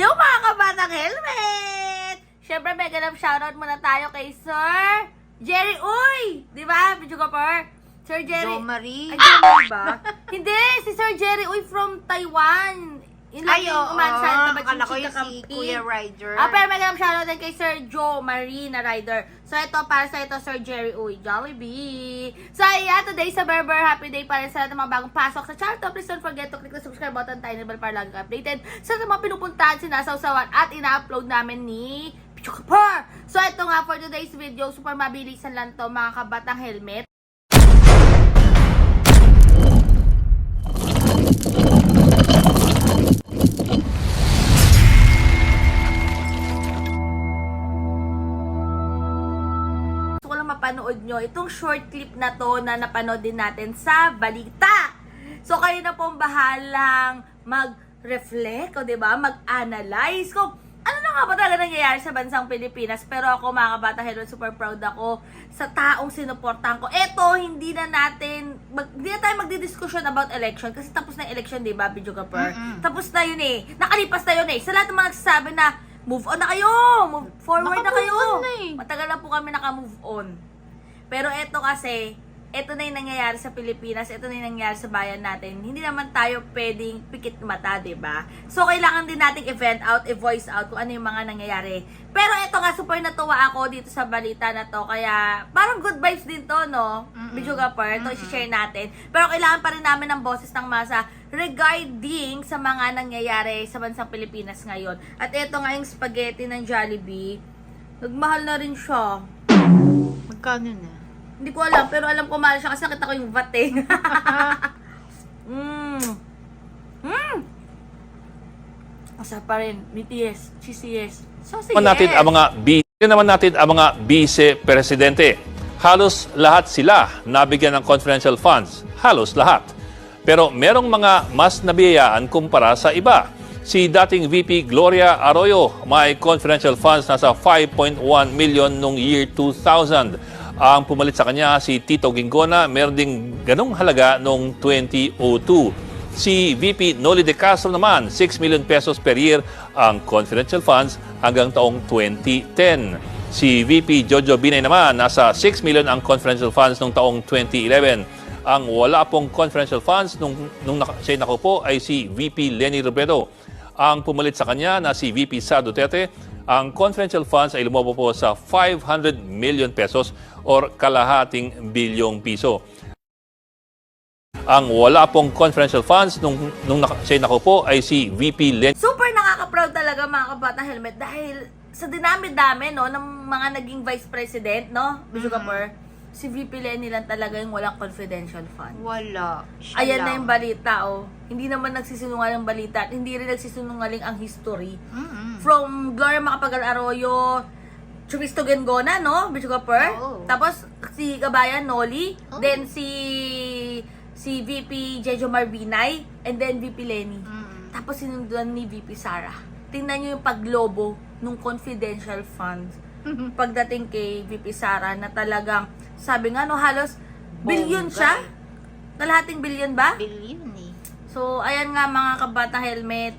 Hello mga kabatang helmet! Siyempre, mega love shoutout muna tayo kay Sir Jerry Uy! Di ba, Bidyo Kapar? Sir Jerry. Jo Marie. Ay, Jo Marie ba? Hindi, si Sir Jerry Uy from Taiwan. Yun lang Ay, yung oo. umansa sa Akala ko yung si. Kuya Ryder. Ah, pero love shoutout din kay Sir Joe Marie na rider. So, ito para sa ito, Sir Jerry Uy, Jollibee. So, ayan, today sa Berber, happy day para sa lahat ng mga bagong pasok sa channel. Please don't forget to click the subscribe button, tiny bell para lagi updated sa mga pinupuntahan, sinasawsawan at ina-upload namin ni Pichu Kapar. So, ito nga for today's video, super mabilisan lang to mga kabatang helmet. Itong short clip na to na napanood din natin sa balita. So, kayo na pong bahalang mag-reflect, o 'di ba Mag-analyze kung ano na nga ba talaga nangyayari sa bansang Pilipinas. Pero ako, mga kabata hello, super proud ako sa taong sinuportahan ko. Eto, hindi na natin, mag, hindi na tayo magdidiskusyon about election kasi tapos na election, di ba, Bidyo Kapar? Mm-mm. Tapos na yun eh. Nakalipas na yun eh. Sa lahat ng mga nagsasabi na, move on na kayo! Move forward na Naka-move kayo! on na eh. Matagal na po kami naka-move on. Pero eto kasi, eto na yung nangyayari sa Pilipinas, eto na yung nangyayari sa bayan natin. Hindi naman tayo pwedeng pikit mata, ba? So kailangan din nating event out, i-voice out kung ano yung mga nangyayari. Pero eto nga super natuwa ako dito sa balita na to, kaya parang good vibes din to, no? Mm-mm. Medyo kapar, to Mm-mm. i-share natin. Pero kailangan pa rin namin ng boses ng masa regarding sa mga nangyayari sa bansang Pilipinas ngayon. At eto nga yung spaghetti ng Jollibee, nagmahal na rin siya. Magkano na? Hindi ko alam, pero alam ko mahal siya kasi nakita ko yung VAT eh. Mmm. Mmm. Masarap pa rin. BTS, CCS. Saucy naman natin ang mga bi- Tingnan naman natin ang mga vice-presidente. Halos lahat sila nabigyan ng confidential funds. Halos lahat. Pero merong mga mas nabiyayaan kumpara sa iba. Si dating VP Gloria Arroyo may confidential funds nasa 5.1 million noong year 2000. Ang pumalit sa kanya si Tito Gingona meron ding ganong halaga noong 2002. Si VP Noli De Castro naman, 6 million pesos per year ang confidential funds hanggang taong 2010. Si VP Jojo Binay naman, nasa 6 million ang confidential funds noong taong 2011. Ang wala pong confidential funds nung, nung naka, siya nakupo ay si VP Lenny Robredo. Ang pumalit sa kanya na si VP Sa Duterte, ang confidential funds ay lumobo po sa 500 million pesos or kalahating bilyong piso. Ang wala pong confidential funds nung, nung naka, siya nakupo ay si VP Len Super nakaka-proud talaga mga kabata helmet dahil sa dinami-dami no ng mga naging vice president no Bishop Kapur, si VP Lenny lang talaga yung walang confidential fund. Wala. Siya Ayan na lang. yung balita oh. Hindi naman nagsisinungaling ang balita at hindi rin nagsisinungaling ang history. Mm-mm. From Gloria Macapagal Arroyo, Chumisto Gengona, no? Bishop Kapur. Oo. Tapos si Gabayan Noli, Oo. then si si VP Jejo Marbinay, and then VP Lenny. Mm-mm. Tapos sinundan ni VP Sara. Tingnan nyo yung paglobo nung confidential funds. Pagdating kay VP Sara na talagang, sabi nga no, halos billion siya. Kalahating billion ba? Billion eh. So, ayan nga mga kabata helmet.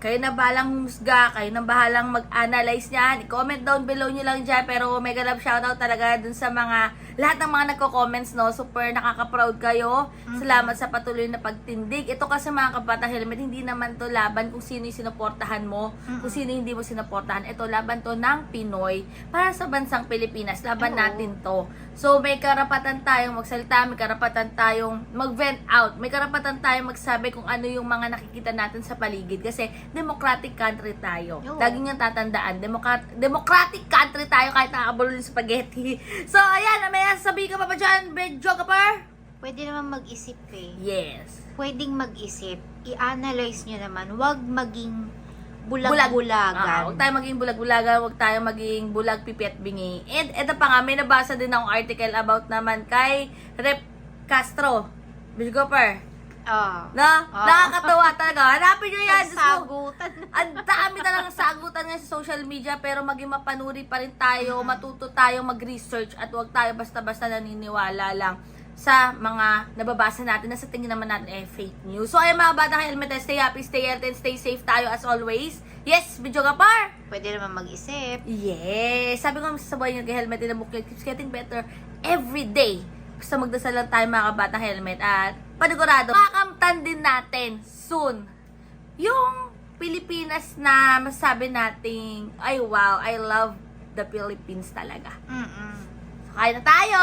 Kayo na balang humusga, kayo na bahalang mag-analyze niyan. I-comment down below nyo lang dyan. Pero mega love shoutout talaga dun sa mga, lahat ng mga nagko-comments, no? Super nakaka-proud kayo. Salamat sa patuloy na pagtindig. Ito kasi mga kabata helmet, hindi naman to laban kung sino yung sinuportahan mo, kung sino hindi mo sinuportahan. Ito, laban to ng Pinoy para sa bansang Pilipinas. Laban Oo. natin to. So, may karapatan tayong magsalita, may karapatan tayong mag-vent out, may karapatan tayong magsabi kung ano yung mga nakikita natin sa paligid. Kasi, democratic country tayo. Oo. Lagi niyang tatandaan, democrat democratic country tayo kahit nakakabulo ng spaghetti. So, ayan, may sasabihin ka pa ba dyan, Bedjo Kapar? Pwede naman mag-isip eh. Yes. Pwedeng mag-isip. I-analyze nyo naman. Huwag maging Bulag. Ah, bulag-bulagan. huwag tayo maging bulag-bulagan, huwag tayo maging bulag pipi at bingi. And eto pa nga, may nabasa din akong article about naman kay Rep Castro. Bedjo Kapar. Ah. Na, Ah. nakakatawa talaga. Hanapin nyo yan. Sagutan. Ang dami talagang sagutan ngayon sa social media pero maging mapanuri pa rin tayo, matuto tayong mag-research at huwag tayo basta-basta naniniwala lang sa mga nababasa natin na sa tingin naman natin eh fake news. So ayun mga batang helmet, stay happy, stay healthy, and stay safe tayo as always. Yes, Bidyo Gapar! Pwede naman mag-isip. Yes! Sabi ko sa buhay niyo kay Helmet in the Book, it keeps getting better every day. Basta magdasal lang tayo mga kabatang helmet at panigurado, makamtan din natin soon yung Pilipinas na masabi nating, ay wow, I love the Philippines talaga. Mm-mm. So, kain na tayo!